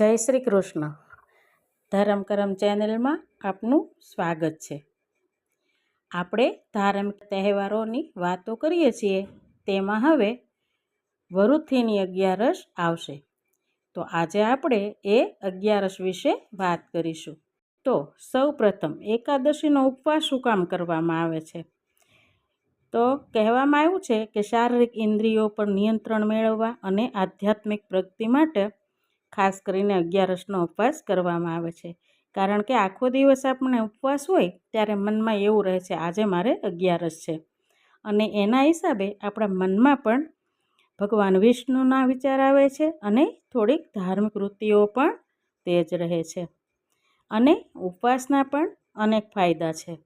જય શ્રી કૃષ્ણ. ધરમ કરમ ચેનલમાં આપનું સ્વાગત છે. આપણે ધાર્મિક તહેવારોની વાતો કરીએ છીએ, તેમાં હવે વરુથીની અગિયારસ આવશે. તો આજે આપણે એ અગિયારસ વિશે વાત કરીશું. તો સૌ પ્રથમ એકાદશીનો ઉપવાસ શું કામ કરવામાં આવે છે? તો કહેવામાં આવ્યું છે કે શારીરિક ઇન્દ્રિયો પર નિયંત્રણ મેળવવા અને આધ્યાત્મિક પ્રગતિ માટે ખાસ કરીને અગિયારસનો ઉપવાસ કરવામાં આવે છે. કારણ કે આખો દિવસ આપણે ઉપવાસ હોય, ત્યારે મનમાં એવું રહે છે, આજે મારે અગિયારસ છે. અને એના હિસાબે આપણા મનમાં પણ ભગવાન વિષ્ણુના વિચાર આવે છે અને થોડીક ધાર્મિક વૃત્તિઓ પણ તેજ રહે છે. અને ઉપવાસના પણ અનેક ફાયદા છે.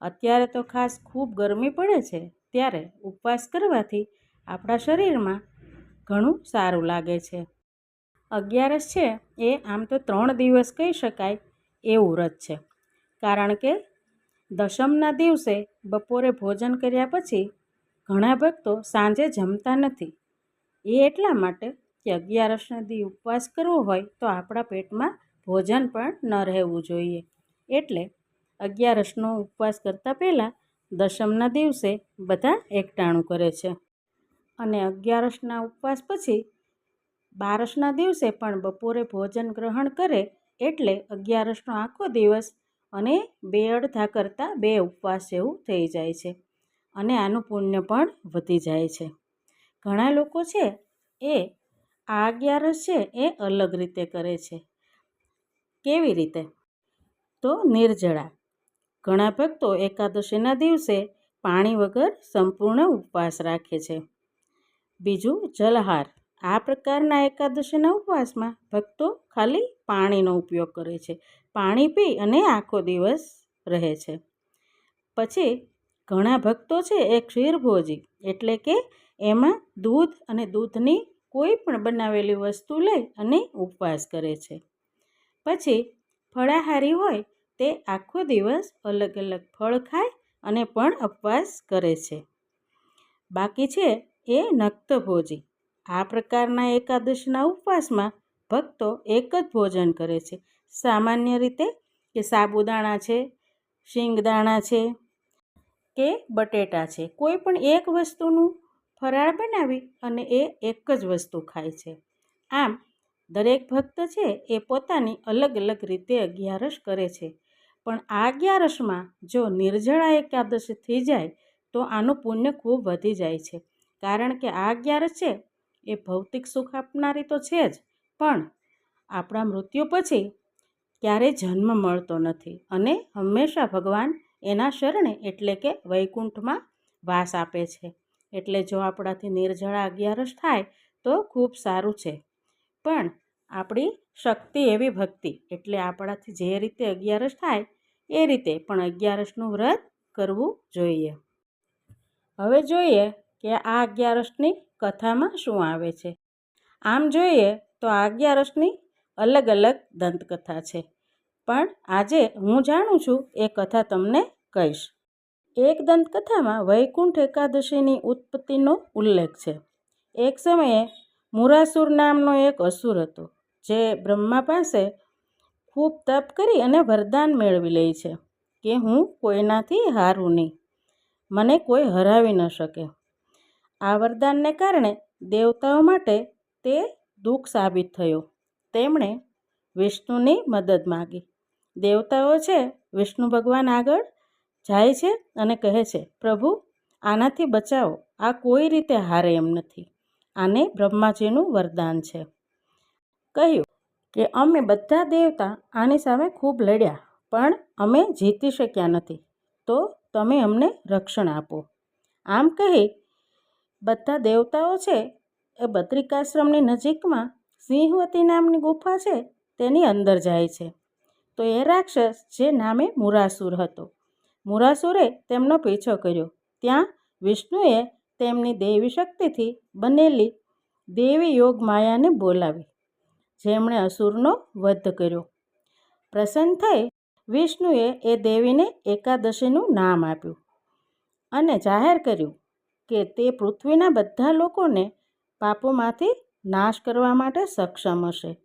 અત્યારે તો ખાસ ખૂબ ગરમી પડે છે, ત્યારે ઉપવાસ કરવાથી આપણા શરીરમાં ઘણું સારું લાગે છે. અગિયારસ છે એ આમ તો ત્રણ દિવસ કહી શકાય એવું વ્રત છે. કારણ કે દશમના દિવસે બપોરે ભોજન કર્યા પછી ઘણા ભક્તો સાંજે જમતા નથી. એ એટલા માટે કે અગિયારસના દી ઉપવાસ કરવો હોય તો આપણા પેટમાં ભોજન પણ ન રહેવું જોઈએ. એટલે અગિયારસનો ઉપવાસ કરતાં પહેલાં દશમના દિવસે બધા એકટાણું કરે છે. અને અગિયારસના ઉપવાસ પછી બારસના દિવસે પણ બપોરે ભોજન ગ્રહણ કરે એટલે અગિયારસનો આખો દિવસ અને બે અડધા કરતાં બે ઉપવાસ જેવું થઈ જાય છે અને આનું પુણ્ય પણ વધી જાય છે. ઘણા લોકો છે એ આ અગિયારસ છે એ અલગ રીતે કરે છે. કેવી રીતે? તો નિર્જળા. ઘણા ભક્તો એકાદશીના દિવસે પાણી વગર સંપૂર્ણ ઉપવાસ રાખે છે. બીજું જલહાર. આ પ્રકારના એકાદશીના ઉપવાસમાં ભક્તો ખાલી પાણીનો ઉપયોગ કરે છે. પાણી પી અને આખો દિવસ રહે છે. પછી ઘણા ભક્તો છે એ ક્ષીરભોજી એટલે કે એમાં દૂધ અને દૂધની કોઈ પણ બનાવેલી વસ્તુ લઈ અને ઉપવાસ કરે છે. પછી ફળાહારી હોય તે આખો દિવસ અલગ અલગ ફળ ખાય અને પણ ઉપવાસ કરે છે. બાકી છે એ નક્તભોજી આ પ્રકારના એકાદશીના ઉપવાસમાં ભક્તો એક જ ભોજન કરે છે. સામાન્ય રીતે કે સાબુદાણા છે, શિંગદાણા છે કે બટેટા છે. કોઈ પણ એક વસ્તુનું ફરાળ બનાવી અને એ એક જ વસ્તુ ખાય છે. આમ, દરેક ભક્ત છે એ પોતાની અલગ અલગ રીતે અગિયારસ કરે છે. પણ આ અગિયારસમાં જો નિર્જળા એકાદશી થઈ જાય તો આનું પુણ્ય ખૂબ વધી જાય છે. કારણ કે આ અગિયારસ છે એ ભૌતિક સુખ આપનારી તો છે જ, પણ આપણા મૃત્યુ પછી ક્યારેય જન્મ મળતો નથી અને હંમેશા ભગવાન એના શરણે એટલે કે વૈકુંઠમાં વાસ આપે છે. એટલે જો આપણાથી નિર્જળા અગિયારસ થાય તો ખૂબ સારું છે. પણ આપણી શક્તિ એવી ભક્તિ, એટલે આપણાથી જે રીતે અગિયારસ થાય એ રીતે પણ અગિયારસનું વ્રત કરવું જોઈએ. હવે જોઈએ કે આ અગિયારસની કથામાં શું આવે છે? આમ જોઈએ તો આ અગિયારસની અલગ અલગ દંતકથા છે. પણ આજે હું જાણું છું એ કથા તમને કહીશ. એક દંતકથામાં વૈકુંઠ એકાદશીની ઉત્પત્તિનો ઉલ્લેખ છે. એક સમયે મુરાસુર નામનો એક અસુર હતો, જે બ્રહ્મા પાસે ખૂબ તપ કરી અને વરદાન મેળવી લે છે કે હું કોઈનાથી હારું નહીં. મને કોઈ હરાવી ન શકે. આ વરદાનને કારણે દેવતાઓ માટે તે દુઃખ સાબિત થયો. તેમણે વિષ્ણુની મદદ માગી. દેવતાઓ છે, વિષ્ણુ ભગવાન આગળ જાય છે અને કહે છે, પ્રભુ, આનાથી બચાવો. આ કોઈ રીતે હારે એમ નથી. આને બ્રહ્માજીનું વરદાન છે. કહ્યું કે, અમે બધા દેવતા આની સામે ખૂબ લડ્યા, પણ અમે જીતી શક્યા નથી. તો તમે અમને રક્ષણ આપો. આમ કહી બધા દેવતાઓ છે એ બદ્રિકાશ્રમની નજીકમાં સિંહવતી નામની ગુફા છે તેની અંદર જાય છે. તો એ રાક્ષસ જે નામે મુરાસુર હતો. મુરાસુરે તેમનો પીછો કર્યો. ત્યાં વિષ્ણુએ તેમની દેવી શક્તિથી બનેલી દેવી યોગ માયાને બોલાવી. જેમણે અસુરનો વધ કર્યો. પ્રસન્ન થઈ વિષ્ણુએ એ દેવીને એકાદશીનું નામ આપ્યું અને જાહેર કર્યું કે તે પૃથ્વીના બધા લોકોને પાપોમાંથી નાશ કરવા માટે સક્ષમ હશે.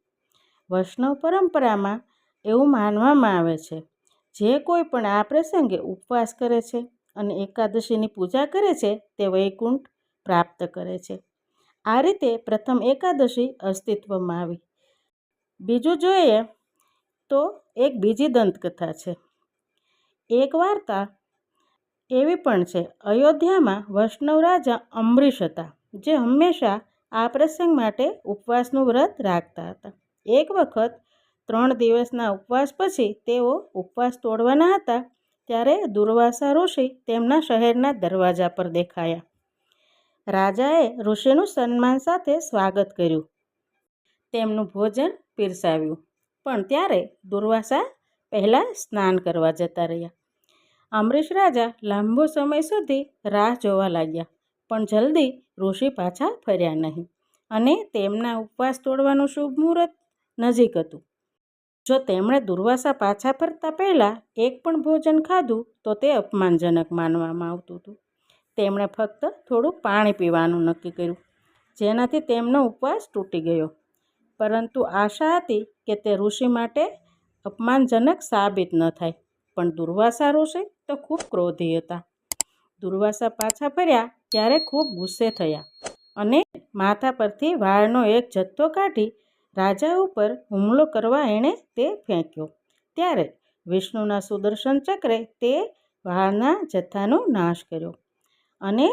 વૈષ્ણવ પરંપરામાં એવું માનવામાં આવે છે, જે કોઈ પણ આ પ્રસંગે ઉપવાસ કરે છે અને એકાદશીની પૂજા કરે છે, તે વૈકુંઠ પ્રાપ્ત કરે છે. આ રીતે પ્રથમ એકાદશી અસ્તિત્વમાં આવી. બીજું જોઈએ તો એક બીજી દંતકથા છે. એક વાર્તા એવી પણ છે. અયોધ્યામાં વૈષ્ણવ રાજા અમરીશ હતા, જે હંમેશા આ પ્રસંગ માટે ઉપવાસનું વ્રત રાખતા હતા. એક વખત, ત્રણ દિવસના ઉપવાસ પછી તેઓ ઉપવાસ તોડવાના હતા, ત્યારે દુર્વાસા ઋષિ તેમના શહેરના દરવાજા પર દેખાયા. રાજાએ ઋષિનું સન્માન સાથે સ્વાગત કર્યું. તેમનું ભોજન પીરસાવ્યું. પણ ત્યારે દુર્વાસા પહેલાં સ્નાન કરવા જતા રહ્યા. અમરીશ રાજા લાંબો સમય સુધી રાહ જોવા લાગ્યા, પણ જલ્દી ઋષિ પાછા ફર્યા નહીં અને તેમના ઉપવાસ તોડવાનું શુભ મુહૂર્ત નજીક હતું. જો તેમણે દુર્વાસા પાછા ફરતા પહેલાં એક પણ ભોજન ખાધું, તો તે અપમાનજનક માનવામાં આવતું હતું. તેમણે ફક્ત થોડું પાણી પીવાનું નક્કી કર્યું, જેનાથી તેમનો ઉપવાસ તૂટી ગયો. પરંતુ આશા હતી કે તે ઋષિ માટે અપમાનજનક સાબિત ન થાય. પણ દુર્વાસા ઋષિ તો ખૂબ ક્રોધી હતા. દુર્વાસા પાછા ફર્યા ત્યારે ખૂબ ગુસ્સે થયા અને માથા પરથી વાળનો એક જથ્થો કાઢી રાજા ઉપર હુમલો કરવા એણે તે ફેંક્યો. ત્યારે વિષ્ણુના સુદર્શન ચક્રે તે વાળના જથ્થાનો નાશ કર્યો અને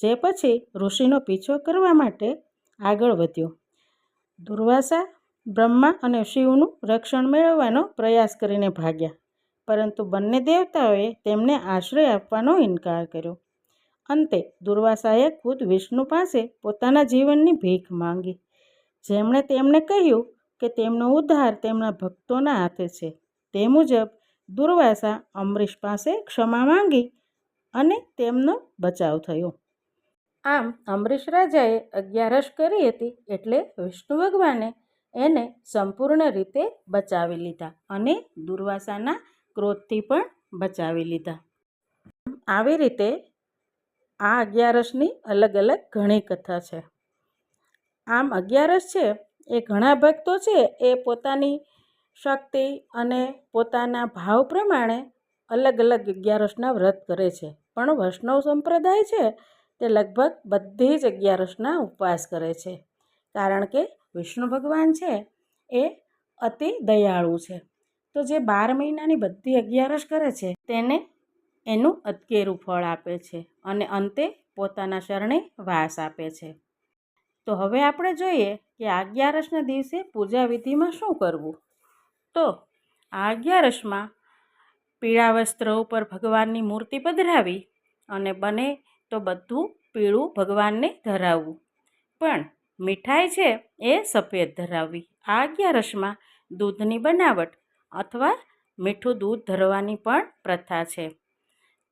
જે પછી ઋષિનો પીછો કરવા માટે આગળ વધ્યો. દુર્વાસા બ્રહ્મા અને શિવનું રક્ષણ મેળવવાનો પ્રયાસ કરીને ભાગ્યા. પરંતુ બંને દેવતાઓએ તેમને આશ્રય આપવાનો ઇનકાર કર્યો. અંતે દુર્વાસાએ ખુદ વિષ્ણુ પાસે પોતાના જીવનની ભીખ માંગી. જેમણે તેમને કહ્યું કે તેમનો ઉદ્ધાર તેમના ભક્તોના હાથે છે. તે મુજબ દુર્વાસા અમરીશ પાસે ક્ષમા માંગી અને તેમનો બચાવ થયો. આમ અમરીશ રાજાએ અગિયારસ કરી હતી એટલે વિષ્ણુ ભગવાને એને સંપૂર્ણ રીતે બચાવી લીધા અને દુર્વાસાના ક્રોધથી પણ બચાવી લીધા. આવી રીતે આ અગિયારસની અલગ અલગ ઘણી કથા છે. આમ અગિયારસ છે એ ઘણા ભક્તો છે એ પોતાની શક્તિ અને પોતાના ભાવ પ્રમાણે અલગ અલગ અગિયારસના વ્રત કરે છે. પણ વૈષ્ણવ સંપ્રદાય છે તે લગભગ બધી જ અગિયારસના ઉપવાસ કરે છે. કારણ કે વિષ્ણુ ભગવાન છે એ અતિ દયાળુ છે. તો જે બાર મહિનાની બધી અગિયારસ કરે છે, તેને એનું અતકેરું ફળ આપે છે અને અંતે પોતાના શરણે વાસ આપે છે. તો હવે આપણે જોઈએ કે અગિયારસના દિવસે પૂજા વિધિમાં શું કરવું? તો આ અગિયારસમાં પીળા વસ્ત્ર ઉપર ભગવાનની મૂર્તિ પધરાવી અને બને તો બધું પીળું ભગવાનને ધરાવવું. પણ મીઠાઈ છે એ સફેદ ધરાવવી. આ અગિયારસમાં દૂધની બનાવટ અથવા મીઠું દૂધ ધરવાની પણ પ્રથા છે.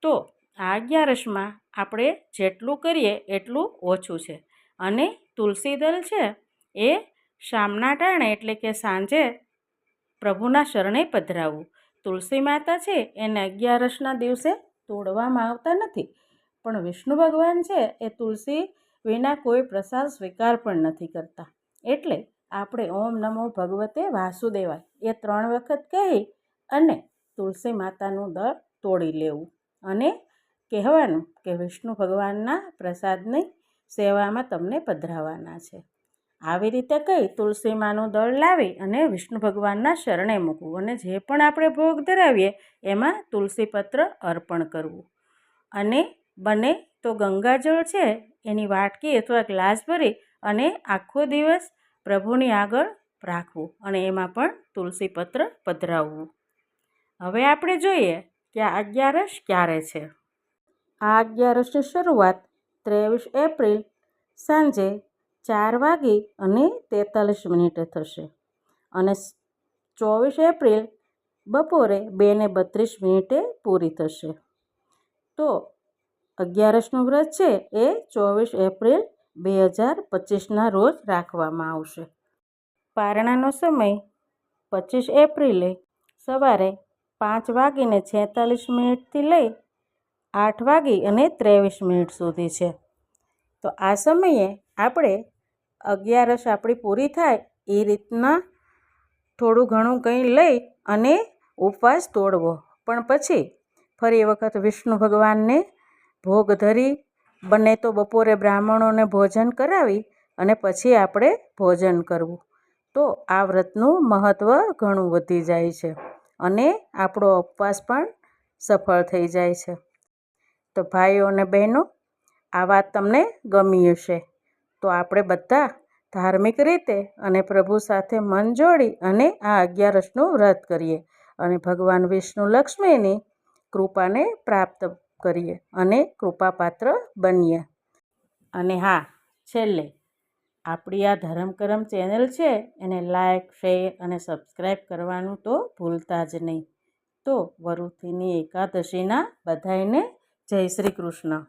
તો આ અગિયારસમાં આપણે જેટલું કરીએ એટલું ઓછું છે. અને તુલસી દલ છે એ શામના ટાણે એટલે કે સાંજે પ્રભુના શરણે પધરાવવું તુલસી માતા છે એને અગિયારસના દિવસે તોડવામાં આવતા નથી. પણ વિષ્ણુ ભગવાન છે એ તુલસી વિના કોઈ પ્રસાદ સ્વીકાર પણ નથી કરતા. એટલે આપણે ઓમ નમો ભગવતે વાસુદેવાય. એ ત્રણ વખત કહી અને તુલસી માતાનું દળ તોડી લેવું. અને કહેવાનું કે વિષ્ણુ ભગવાનના પ્રસાદની સેવામાં તમને પધરાવાના છે. આવી રીતે કહી તુલસી માનું દળ લાવી અને વિષ્ણુ ભગવાનના શરણે મૂકવું અને જે પણ આપણે ભોગ ધરાવીએ એમાં તુલસીપત્ર અર્પણ કરવું. અને બને તો ગંગાજળ છે, એની વાટકી અથવા ગ્લાસ ભરી અને આખો દિવસ પ્રભુની આગળ રાખવું અને એમાં પણ તુલસી પત્ર પધરાવવું. હવે આપણે જોઈએ કે આ અગિયારસ ક્યારે છે? આ અગિયારસની શરૂઆત ત્રેવીસ એપ્રિલ સાંજે ચાર વાગી અને તેતાલીસ મિનિટે થશે અને ચોવીસ એપ્રિલ બપોરે બે ને બત્રીસ મિનિટે પૂરી થશે. તો અગિયારસનું વ્રત છે એ ચોવીસ એપ્રિલ બે હજાર પચીસના રોજ રાખવામાં આવશે. પારણાનો સમય પચીસ એપ્રિલે સવારે પાંચ વાગીને છેતાલીસ મિનિટથી લઈ આઠ વાગી અને ત્રેવીસ મિનિટ સુધી છે. તો આ સમયે આપણે અગિયારસ આપણી પૂરી થાય એ રીતના થોડું ઘણું કંઈ લઈ અને ઉપવાસ તોડવો. પણ પછી ફરી વખત વિષ્ણુ ભગવાનને ભોગ ધરી બને તો બપોરે બ્રાહ્મણોને ભોજન કરાવી અને પછી આપણે ભોજન કરવું. તો આ વ્રતનું મહત્ત્વ ઘણું વધી જાય છે અને આપણો ઉપવાસ પણ સફળ થઈ જાય છે. તો ભાઈઓ અને બહેનો, આ વાત તમને ગમી હશે. તો આપણે બધા ધાર્મિક રીતે અને પ્રભુ સાથે મન જોડી અને આ અગિયારસનું વ્રત કરીએ અને ભગવાન વિષ્ણુ લક્ષ્મીની કૃપાને પ્રાપ્ત કરીએ અને કૃપાપાત્ર બનીએ. અને હા, છેલ્લે, આપણી આ ધરમકરમ ચેનલ છે, એને લાઇક શેર અને સબસ્ક્રાઈબ કરવાનું તો ભૂલતા જ નહીં. તો વરુથીની એકાદશીના બધાયને જય શ્રી કૃષ્ણ.